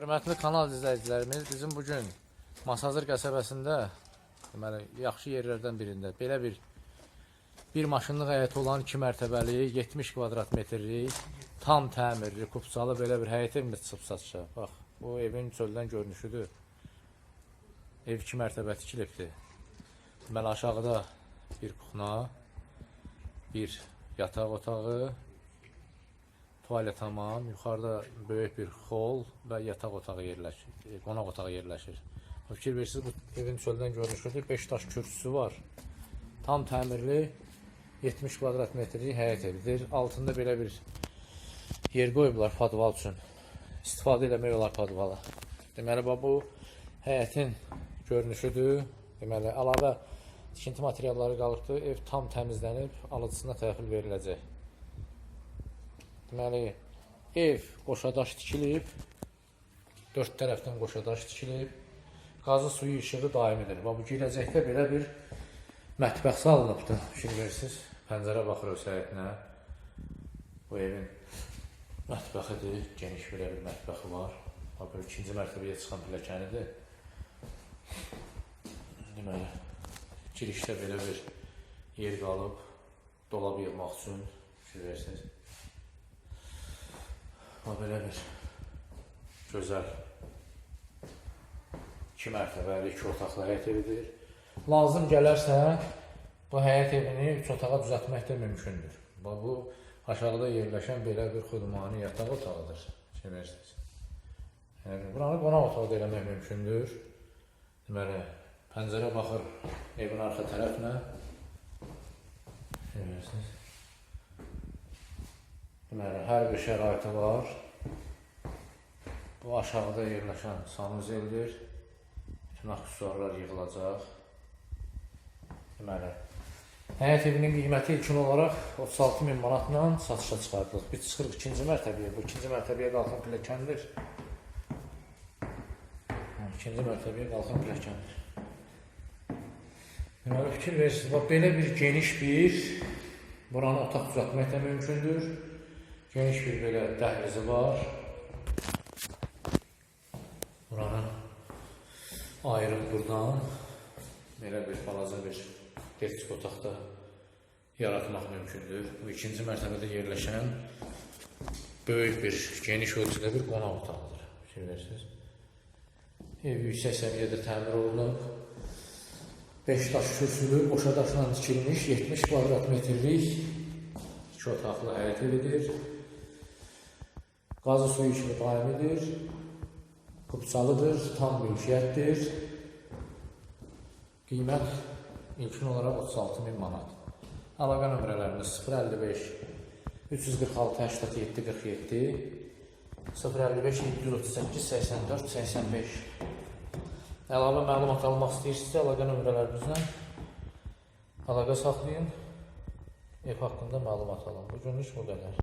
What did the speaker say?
Hörmətli kanal izləyicilərimiz, bizim bu gün Masazır qəsəbəsində deməli yaxşı yerlərdən birində belə bir bir maşınlıq həyəti olan 2 mərtəbəli 70 kvadrat metrlik tam təmirli, kupsalı belə bir həyət evimiz çıxıb satışa. Bax, bu evin çöldən görünüşüdür. Ev 2 mərtəbə tikilibdir. Deməli aşağıda bir kuxna, bir yataq otağı, tualet tamam, yuxarıda böyük bir hol və yataq otağı yerləşir, e, qonaq otağı yerləşir. Fikir verirsiniz, bu evin çöldən görünüşüdür. 5 daş kürsüsü var. Tam təmirli 70 kvadrat metrlik həyət evidir. Altında belə bir yer qoyublar podval üçün. İstifadə eləmək olar podvala. Deməli bu həyətin görünüşüdür. Deməli əlavə tikinti materialları qalıbdır. Ev tam təmizlənib, alıcısına təhvil veriləcək. Deməli ev qoşadaş tikilib. Dörd tərəfdən qoşadaş tikilib. Qazı suyu işığı daimidir. Bax bu girəcəkdə belə bir mətbəx salınıbdır. Fikir verirsiniz. Pəncərə baxır öz həyətinə. Bu evin mətbəxidir. Geniş belə bir mətbəxi var. Bax böyle ikinci mərtəbəyə çıxan pilləkənidir. Deməli girişdə belə bir yer qalıb. Dolab yığmaq üçün. Fikir verirsiniz. Bax belə bir gözəl iki mərtəbəli, iki otaqlı həyət evidir. Lazım gələrsə, bu həyət evini üç otağa düzəltmək də mümkündür. Bax, bu aşağıda yerləşən belə bir xudmani yataq otağıdır. Şey verirsiniz. Yəni, buranı qonaq otağı da eləmək mümkündür. Deməli, pəncərə baxır evin arxa tərəfinə. Şey verirsiniz. Deməli, hər bir şəraiti var. Bu aşağıda yerləşən sanuzeldir. Bütün aksesuarlar yığılacaq. Deməli, həyət evinin qiyməti ilkin olaraq 36 min manatla satışa çıxardılır. Biz çıxırıq ikinci mərtəbəyə. Bu ikinci mərtəbəyə qalxan pilləkəndir. İkinci mərtəbəyə qalxan pilləkəndir. Deməli, fikir verirsiniz, bax belə bir geniş bir buranı otaq düzəltmək də mümkündür. Geniş bir belə dəhlizi var. Buranın ayrılıb buradan belə bir balaca bir vertik otaqda yaratmaq mümkündür. Bu ikinci mərtəbədə yerləşən böyük bir geniş ölçüdə bir qonaq otağıdır. Fikir verirsiniz. Ev yüksək səviyyədə təmir olunub. 5 daş kürsülü, boşa daşla tikilmiş 70 kvadrat metrlik iki otaqlı həyət evidir. Qazı suyu kimi daimidir. Kupçalıdır, tam mülkiyyətdir. Qiymət ilkin olaraq 36 min manat. Əlaqə nömrələrimiz 055 346 87 47 055 738 84 85 Əlavə məlumat almaq istəyirsinizsə əlaqə nömrələrimizlə əlaqə saxlayın. Ev haqqında məlumat alın. Bu günlük bu qədər.